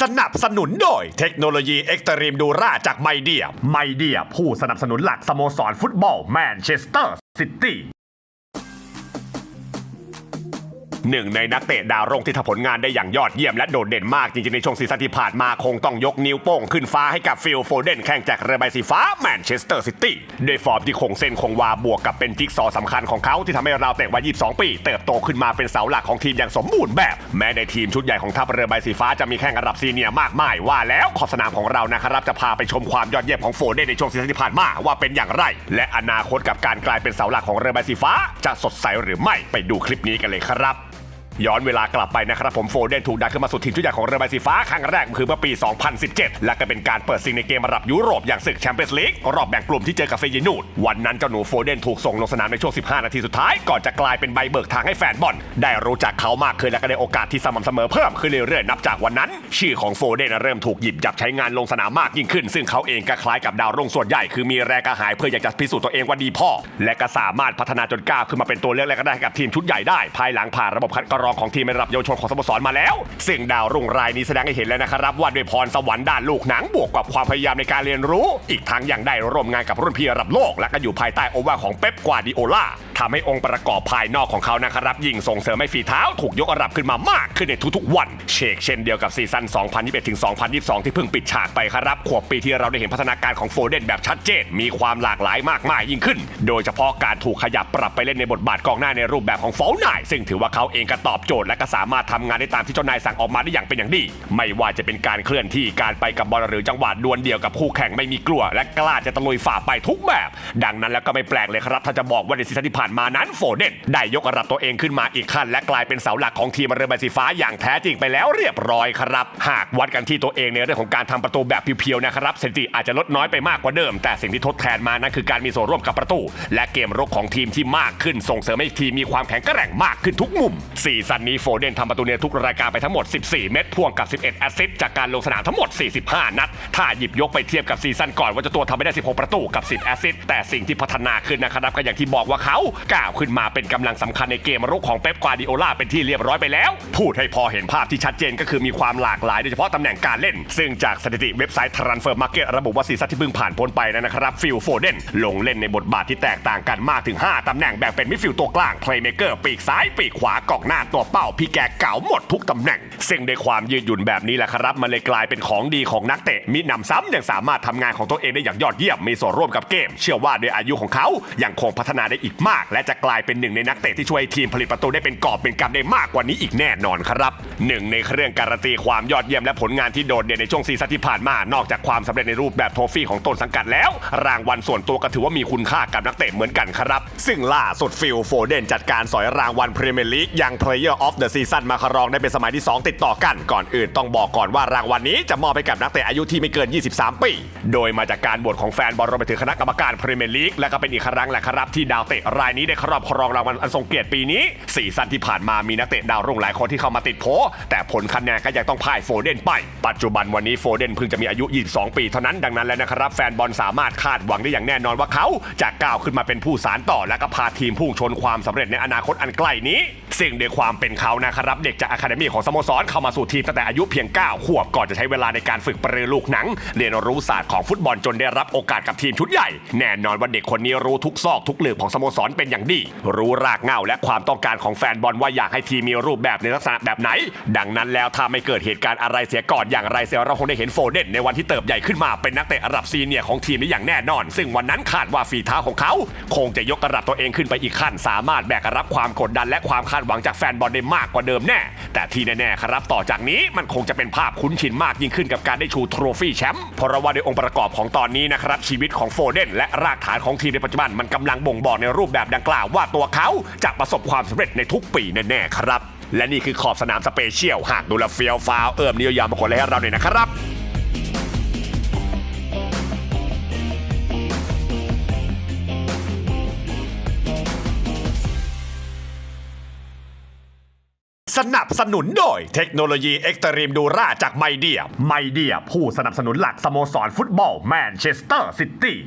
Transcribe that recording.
สนับสนุนโดย เทคโนโลยีเอ็กตรีมดูราจากไมเดีย ไมเดียผู้สนับสนุนหลักสโมสรฟุตบอลแมนเชสเตอร์ซิตี้ หนึ่งในนักเตะดาวรุ่งที่ทำผลงานได้อย่างยอดเยี่ยมและโดดเด่นมากจริงๆในช่วงซีซั่นที่ผ่านมาคงต้องยกนิ้วโป้งขึ้นฟ้าให้กับฟิลโฟเดนแข่งจากเรือใบสีฟ้าแมนเชสเตอร์ซิตี้ด้วยฟอร์มที่คงเส้นคงวาบวกกับเป็นจิ๊กซอสำคัญของเขาที่ทำให้เราเตะวัย22 ปี เติบโตขึ้นมาเป็นเสาหลักของทีมอย่างสมบูรณ์แบบ แม้ในทีมชุดใหญ่ของทัพเรือใบสีฟ้าจะมีแข่งระดับซีเนียร์มากมายว่าแล้วขอบสนามของเรานะครับจะพาไปชมความยอดเยี่ยมของโฟเดนในช่วงซีซั่นที่ผ่านมาว่าเป็นอย่างไร และอนาคตกับการกลายเป็นเสาหลักของเรือใบสีฟ้า จะสดใสหรือไม่ไปดูคลิปนี้กันเลยครับ ย้อนเวลากลับไปนะครับผมโฟเดนถูกดันขึ้นมาสู่ทีมชุดใหญ่ของเรือใบสีฟ้าครั้งแรกคือเมื่อปี 2017 และก็เป็นการเปิดซิงในเกมระดับยุโรปอย่างศึกแชมเปี้ยนส์ลีกรอบแบ่งกลุ่มที่เจอกับเฟยนูดวันนั้นเจ้าหนูโฟเดนถูกส่งลงสนามในช่วง 15 นาทีสุดท้าย ก่อนจะกลายเป็นใบเบิกทางให้แฟนบอลได้รู้จักเขามากขึ้นและก็ได้โอกาสที่สม่ำเสมอเพิ่มขึ้นเรื่อยๆนับจากวันนั้น ชื่อของโฟเดนเริ่มถูกหยิบจับใช้งานลงสนามมากยิ่งขึ้น ซึ่งเขาเองก็คล้ายกับดาวรุ่งส่วนใหญ่คือมีแรงกระหายเพื่ออยากจะพิสูจน์ตัวเองว่าดีพอและก็สามารถพัฒนาจนก้าวขึ้นมาเป็นตัวเลือกแรกๆให้กับทีมชุดใหญ่ได้ภายหลังผ่านระบบคัดกรองของทีมระดับเยาวชนของสโมสรมาแล้ว ซึ่งดาวรุ่งรายนี้แสดงให้เห็นแล้วนะครับว่าด้วยพรสวรรค์ด้านลูกหนังบวกกับความพยายามในการเรียนรู้ อีกทั้งยังได้ร่วมงานกับรุ่นพี่ระดับโลก และก็อยู่ภายใต้โอวาของเป๊ปกวาดิโอลาทำให้องค์ประกอบภายนอกของเขานะครับยิ่งส่งเสริมให้ฝีเท้าถูกยกระดับขึ้นมามากขึ้นในทุกๆ วันเชกเช่นเดียวกับซีซั่น 2021ถึง2022 ที่เพิ่งปิดฉากไปครับขวบปีที่เราได้เห็นพัฒนาการของโฟเดนแบบชัดเจนมีความหลากหลายมากมายยิ่งขึ้น โดยเฉพาะการถูกขยับปรับไปเล่นในบทบาทกองหน้าในรูปแบบของฟอลนายซึ่งถือว่าเขาเองก็ตอบอบโจทย์และก็สามารถทำงานได้ตามที่เจ้านายสั่งออกมาได้อย่างเป็นอย่างดี ไม่ว่าจะเป็นการเคลื่อนที่การไปกับบอลหรือจังหวะดวลเดียวกับคู่แข่งไม่มีกลัว และกล้าจะตะลุยฝ่าไปทุกแบบ ดังนั้นแล้วก็ไม่แปลกเลยครับ ถ้าจะบอกว่าในซีซั่นที่ผ่านมานั้นโฟเดนได้ยกระดับตัวเองขึ้นมาอีกขั้น และกลายเป็นเสาหลักของทีมเรือใบสีฟ้าอย่างแท้จริงไปแล้วเรียบร้อยครับ หากวัดกันที่ตัวเองในเรื่องของการทำประตูแบบเพียวๆนะครับสถิติอาจจะลดน้อยไปมากกว่าเดิม แต่สิ่งที่ทดแทนมานั้นคือการมีส่วนร่วมกับประตู และเกมรุกของทีมที่มากขึ้นส่งเสริมให้ทีมมีความแข็งแกร่งมากขึ้นทุกมุม4ซันนี้โฟเดนทำประตูเนี่ยทุกรายการไปทั้งหมด 14 เม็ดพ่วงกับ 11 แอซิสจากการลงสนามทั้งหมด 45 นัด ถ้าหยิบยกไปเทียบกับซีซั่นก่อนว่าจะตัวทำไม่ได้ 16 ประตูกับ 10 แอซิสแต่สิ่งที่พัฒนาขึ้นนะครับก็อย่างที่บอกว่าเขาก้าวขึ้นมาเป็นกำลังสำคัญในเกมรุกของเป๊ปกวาดิโอลาเป็นที่เรียบร้อยไปแล้ว พูดให้พอเห็นภาพที่ชัดเจนก็คือมีความหลากหลายโดยเฉพาะตำแหน่งการเล่น ซึ่งจากสถิติเว็บไซต์ Transfer Market ระบุว่าซีซั่นที่เพิ่งผ่านพ้นไปนะครับฟิลโฟเดนลงเล่นในบทบาทที่แตกต่างกันมากถึง 5ตำแหน่งแบ่งเป็นมิดฟิลด์ตัวกลางเพลย์เมเกอร์ปีกซ้ายปีกขวากอกหน้าตัวเป้าพี่แกเก๋าหมดทุกตำแหน่ง ซึ่งในความยืดหยุ่นแบบนี้แหละครับ มันเลยกลายเป็นของดีของนักเตะมีนำซ้ำยังสามารถทำงานของตัวเองได้อย่างยอดเยี่ยมมีส่วนร่วมกับเกม เชื่อว่าด้วยอายุของเขายังคงพัฒนาได้อีกมาก และจะกลายเป็นหนึ่งในนักเตะที่ช่วยทีมผลิตประตูได้เป็นกอบเป็นกำได้มากกว่านี้อีกแน่นอนครับหนึ่งในเครื่องการันตีความยอดเยี่ยมและผลงานที่โดดเด่นในช่วงซีซั่นที่ผ่านมานอกจากความสำเร็จในรูปแบบโทฟี่ของต้นสังกัดแล้ว รางวัลส่วนตัวก็ถือว่ามีคุณค่ากับนักเตะเหมือนกันครับ ซึ่งล่าสุดฟิลโฟเดนจัดการสอยรางวัลพรีเมียร์ลีกยัง Player of the Season มาครองได้เป็นสมัยที่ 2 ติดต่อกัน ก่อนอื่นต้องบอกก่อนว่ารางวัลนี้จะมอบให้กับนักเตะอายุที่ไม่เกิน 23 ปี โดยมาจากการโหวตของแฟนบอลรวมไปถึงคณะกรรมการพรีเมียร์ลีกและก็เป็นอีกครั้งแหละครับที่ดาวเตะรายนี้ได้ครอบครองรางวัลอันทรงเกียรติปีนี้ซีซั่นที่ผ่านมามีนักเตะดาวรุ่งหลายคนที่เข้ามาติดโผแต่ผลคะแนนก็ยังต้องพ่ายโฟเดนไป ปัจจุบันวันนี้โฟเดนเพิ่งจะมีอายุ 22 ปีเท่านั้นดังนั้นแล้วนะครับแฟนบอลสามารถคาดหวังได้อย่างแน่นอนว่าเขาจะก้าวขึ้นมาเป็นผู้สานต่อและก็พาทีมพุ่งชนความสำเร็จในอนาคตอันใกล้นี้ ซึ่งด้วยความเป็นเขานะครับเด็กจากอะคาเดมี่ของสโมสรเข้ามาสู่ทีมตั้งแต่อายุเพียง 9 ขวบก่อนจะใช้เวลาในการฝึกปรือลูกหนัง เรียนรู้ศาสตร์ของฟุตบอลจนได้รับโอกาสกับทีมชุดใหญ่ แน่นอนว่าเด็กคนนี้รู้ทุกซอกทุกหลืบของสโมสรเป็นอย่างดี รู้รากเหง้าและความต้องการของแฟนบอลว่าอยากให้ทีมมีรูปแบบในลักษณะแบบไหน ดังนั้นแล้วถ้าไม่เกิดเหตุการณ์อะไรเสียก่อนอย่างไรเสียเราคงได้เห็นโฟเดนในวันที่เติบใหญ่ขึ้นมาเป็นนักเตะระดับซีเนียร์ของทีมได้อย่างแน่นอน ซึ่งวันนั้นคาดว่าฝีเท้าของเขา คงจะยกระดับตัวเองขึ้นไปอีกขั้น สามารถแบกรับความกดดันและความคาดหวังจากแฟนบอลได้มากกว่าเดิมแน่ แต่ที่แน่ๆครับต่อจากนี้มันคงจะเป็นภาพคุ้นชินมากยิ่งขึ้นกับการได้ชูโทรฟี่แชมป์เพราะว่าในองค์ประกอบของตอนนี้นะครับชีวิตของโฟเดนและรากฐานของทีมในปัจจุบันมันกำลังบ่งบอกในรูปแบบดังกล่าวว่าตัวเขาจะประสบความสำเร็จในทุกปีแน่ๆครับ และนี่คือขอบสนามสเปเชียลหากดูแลเฟียวฟ้าวเอิ่มนิยามมาคนลยให้เราหน่อยนะครับ สนับสนุนโดยเทคโนโลยีเอ็กตรีมดูราจากไมเดีย ไมเดีย ผู้สนับสนุนหลักสโมสรฟุตบอลแมนเชสเตอร์ซิตี้